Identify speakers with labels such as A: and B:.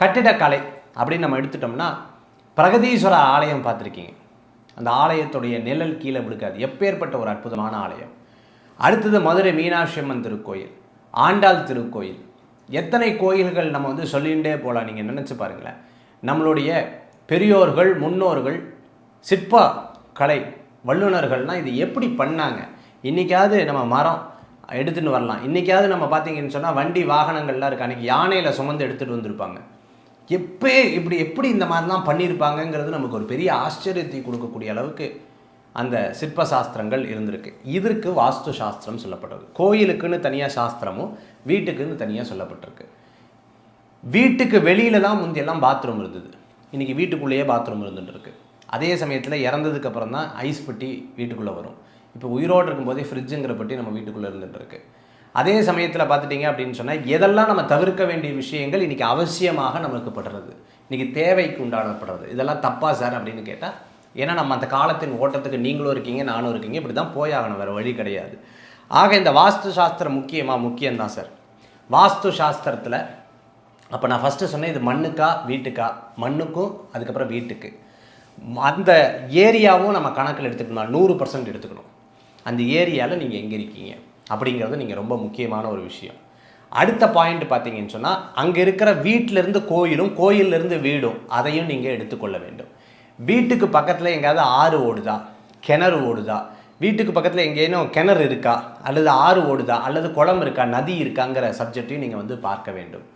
A: கட்டிடக்கலை அப்படின்னு நம்ம எடுத்துட்டோம்னா பிரகதீஸ்வரர் ஆலயம் பார்த்துருக்கீங்க. அந்த ஆலயத்துடைய நிழல் கீழே விழுக்காது எப்பேற்பட்ட ஒரு அற்புதமான ஆலயம். அடுத்தது மதுரை மீனாட்சி அம்மன் திருக்கோயில் ஆண்டாள் திருக்கோயில். எத்தனை கோயில்கள் நம்ம வந்து சொல்லிகிட்டே போகலாம் நீங்கள் நினச்சி பாருங்களேன். நம்மளுடைய பெரியோர்கள் முன்னோர்கள் சிற்ப கலை வல்லுநர்கள்னால் இது எப்படி பண்ணாங்க? இன்றைக்காவது நம்ம மரம் எடுத்துகிட்டு வரலாம். இன்றைக்காவது நம்ம பார்த்தீங்கன்னு சொன்னால் வண்டி வாகனங்கள்லாம் இருக்குது அன்றைக்கி யானையில் சுமந்து எடுத்துகிட்டு வந்திருப்பாங்க. எப்பே இப்படி எப்படி இந்த மாதிரிலாம் பண்ணியிருப்பாங்கங்கிறது நமக்கு ஒரு பெரிய ஆச்சரியத்தை கொடுக்கக்கூடிய அளவுக்கு அந்த சிற்ப சாஸ்திரங்கள் இருந்திருக்கு. இதற்கு வாஸ்து சாஸ்திரம் சொல்லப்பட்டது. கோயிலுக்குன்னு தனியாக சாஸ்திரமும் வீட்டுக்குன்னு தனியாக சொல்லப்பட்டிருக்கு. வீட்டுக்கு வெளியில தான் முந்தியெல்லாம் பாத்ரூம் இருந்தது. இன்றைக்கி வீட்டுக்குள்ளேயே பாத்ரூம் இருந்துட்டுருக்கு. அதே சமயத்தில் இறந்ததுக்கு அப்புறம் தான் ஐஸ் பெட்டி வீட்டுக்குள்ளே வரும். இப்போ உயிரோடு இருக்கும்போதே ஃப்ரிட்ஜுங்கிற பெட்டி நம்ம வீட்டுக்குள்ளே இருந்துகிட்டு இருக்குது அதே சமயத்தில் பார்த்துட்டிங்க அப்படின்னு சொன்னால் எதெல்லாம் நம்ம தவிர்க்க வேண்டிய விஷயங்கள் இன்றைக்கி அவசியமாக நமக்கு படுறது? இன்றைக்கி தேவைக்கு உண்டானப்படுறது இதெல்லாம் தப்பா சார் அப்படின்னு கேட்டால் ஏன்னா நம்ம அந்த காலத்தின் ஓட்டத்துக்கு நீங்களும் இருக்கீங்க நானும் இருக்கீங்க இப்படி தான் போயாகணும் வேறு வழி கிடையாது. ஆக இந்த வாஸ்து சாஸ்திரம் முக்கியமாக முக்கியம்தான் சார். வாஸ்து சாஸ்திரத்தில் அப்போ நான் ஃபஸ்ட்டு சொன்னேன் இது மண்ணுக்கா வீட்டுக்கா? மண்ணுக்கும் அதுக்கப்புறம் வீட்டுக்கு. அந்த ஏரியாவும் நம்ம கணக்கில் எடுத்துக்கணும்? நூறு பர்சன்ட் எடுத்துக்கணும். அந்த ஏரியாவில் நீங்கள் எங்கே இருக்கீங்க? அப்படிங்கிறது நீங்கள் ரொம்ப முக்கியமான ஒரு விஷயம். அடுத்த பாயிண்ட் பார்த்தீங்கன்னு சொன்னால் அங்கே இருக்கிற வீட்டிலேருந்து கோயிலும் கோயிலிருந்து வீடும் அதையும் நீங்கள் எடுத்துக்கொள்ள வேண்டும். வீட்டுக்கு பக்கத்தில் எங்கேயாவது ஆறு ஓடுதா? கிணறு ஓடுதா? வீட்டுக்கு பக்கத்தில் எங்கேயும் கிணறு இருக்கா? அல்லது ஆறு ஓடுதா? அல்லது குளம் இருக்கா? நதி இருக்காங்கிற சப்ஜெக்டையும் நீங்கள் வந்து பார்க்க வேண்டும்.